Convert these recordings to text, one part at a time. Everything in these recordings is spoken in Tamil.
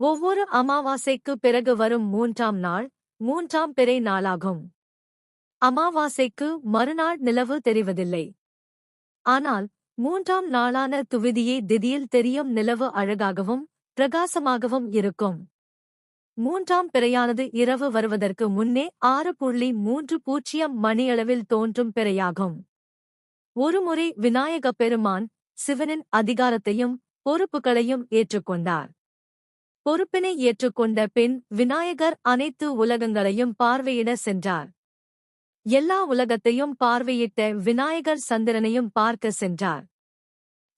ஒவ்வொரு அமாவாசைக்கு பிறகு வரும் மூன்றாம் நாள் மூன்றாம் பிறை நாளாகும். அமாவாசைக்கு மறுநாள் நிலவு தெரிவதில்லை. ஆனால் மூன்றாம் நாளான துவிதியே திதியில் தெரியும் நிலவு அழகாகவும் பிரகாசமாகவும் இருக்கும். மூன்றாம் பிறையானது இரவு வருவதற்கு முன்னே ஆறு புள்ளி மூன்று பூஜ்ஜியம் மணியளவில் தோன்றும் பிறையாகும். ஒருமுறை விநாயகப் பெருமான் சிவனின் அதிகாரத்தையும் பொறுப்புகளையும் ஏற்றுக்கொண்டார். பொறுப்பினை ஏற்றுக்கொண்ட பின் விநாயகர் அனைத்து உலகங்களையும் பார்வையிட சென்றார். எல்லா உலகத்தையும் பார்வையிட்ட விநாயகர் சந்திரனையும் பார்க்க சென்றார்.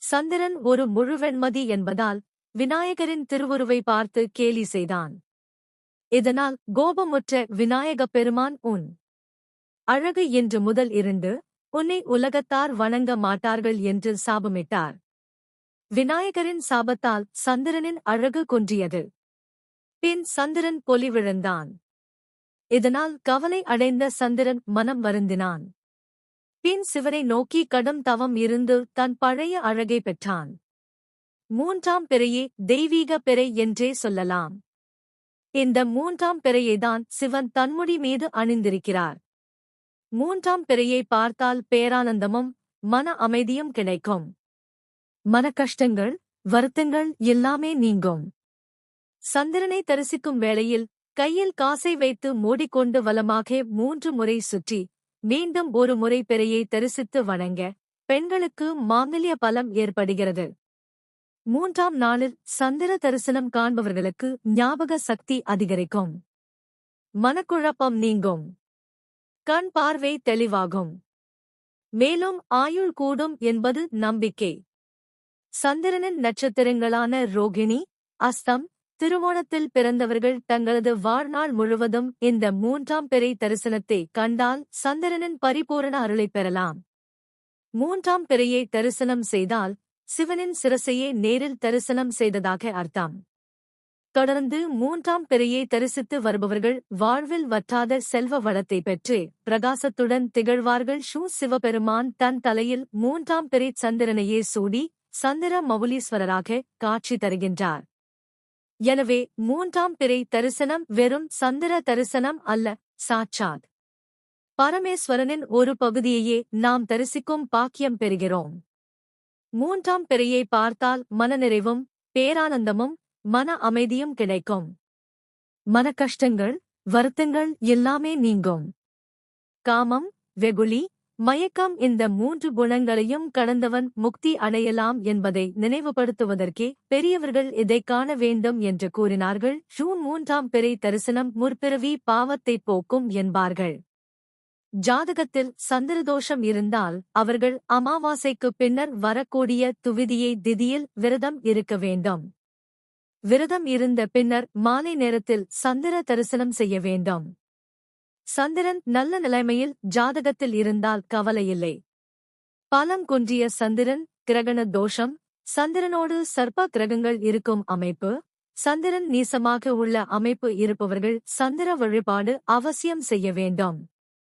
சந்திரன் ஒரு முழுவெண்மதி என்பதால் விநாயகரின் திருவுருவை பார்த்து கேலி செய்தான். இதனால் கோபமுற்ற விநாயகப் பெருமான் உன் அழகு என்று முதல் இருந்து உன்னை உலகத்தார் வணங்க மாட்டார்கள் என்று சாபமிட்டார். விநாயகரின் சாபத்தால் சந்திரனின் அழகு குன்றியது. பின் சந்திரன் பொலி விழுந்தான். இதனால் கவலை அடைந்த சந்திரன் மனம் வருந்தினான். பின் சிவனை நோக்கி கடும் தவம் இருந்து தன் பழைய அழகை பெற்றான். மூன்றாம் பிறையே தெய்வீக பிறை என்றே சொல்லலாம். இந்த மூன்றாம் பிறையைதான் சிவன் தன்முடி மீது அணிந்திருக்கிறார். மூன்றாம் பிறையை பார்த்தால் பேரானந்தமும் மன அமைதியும் கிடைக்கும். மனக்கஷ்டங்கள் வருத்தங்கள் எல்லாமே நீங்கும். சந்திரனை தரிசிக்கும் வேளையில் கையில் காசை வைத்து மூடிக்கொண்டு வலமாக மூன்று முறை சுற்றி மீண்டும் ஒரு முறை பிறையை தரிசித்து வணங்க பெண்களுக்கு மாங்கல்ய பலம் ஏற்படுகிறது. மூன்றாம் நாளில் சந்திர தரிசனம் காண்பவர்களுக்கு ஞாபக சக்தி அதிகரிக்கும். மனக்குழப்பம் நீங்கும். கண் பார்வை தெளிவாகும். மேலும் ஆயுள் கூடும் என்பது நம்பிக்கை. சந்திரனின் நட்சத்திரங்களான ரோகிணி அஸ்தம் திருவோணத்தில் பிறந்தவர்கள் தங்களது வாழ்நாள் முழுவதும் இந்த மூன்றாம் பிறை தரிசனத்தை கண்டால் சந்திரனின் பரிபூரண அருளைப் பெறலாம். மூன்றாம் பிறையை தரிசனம் செய்தால் சிவனின் சிரசையே நேரில் தரிசனம் செய்ததாக அர்த்தம். தொடர்ந்து மூன்றாம் பிறையை தரிசித்து வருபவர்கள் வாழ்வில் வற்றாத செல்வ வளத்தை பெற்று பிரகாசத்துடன் திகழ்வார்கள். ஷூ சிவபெருமான் தன் தலையில் மூன்றாம் பிறை சந்திரனையே சூடி சந்திர மவுலீஸ்வரராக காட்சி தருகின்றார். எனவே மூன்றாம் பிறை தரிசனம் வெறும் சந்திர தரிசனம் அல்ல சாட்சாத். பரமேஸ்வரனின் ஒரு பகுதியையே நாம் தரிசிக்கும் பாக்கியம் பெறுகிறோம். மூன்றாம் பிறையை பார்த்தால் மனநிறைவும் பேரானந்தமும் மன அமைதியும் கிடைக்கும். மன கஷ்டங்கள் வருத்தங்கள் எல்லாமே நீங்கும். காமம் வெகுளி மயக்கம் இந்த மூன்று குணங்களையும் கடந்தவன் முக்தி அடையலாம் என்பதை நினைவுபடுத்துவதற்கே பெரியவர்கள் இதை காண வேண்டும் என்று கூறினார்கள். ஜூன் மூன்றாம் பிறை தரிசனம் முற்பிறவி பாவத்தை போக்கும் என்பார்கள். ஜாதகத்தில் சந்திரதோஷம் இருந்தால் அவர்கள் அமாவாசைக்கு பின்னர் வரக்கூடிய துவிதியை திதியில் விரதம் இருக்க வேண்டும். விரதம் இருந்த பின்னர் மாலை நேரத்தில் சந்திர தரிசனம் செய்ய வேண்டும். சந்திரன் நல்ல நிலைமையில் ஜாதகத்தில் இருந்தால் கவலையில்லை. பலம் குன்றிய சந்திரன் கிரகண தோஷம். சந்திரனோடு சர்ப்ப கிரகங்கள் இருக்கும் அமைப்பு. சந்திரன் நீசமாக உள்ள அமைப்பு இருப்பவர்கள் சந்திர வழிபாடு அவசியம் செய்ய வேண்டும்.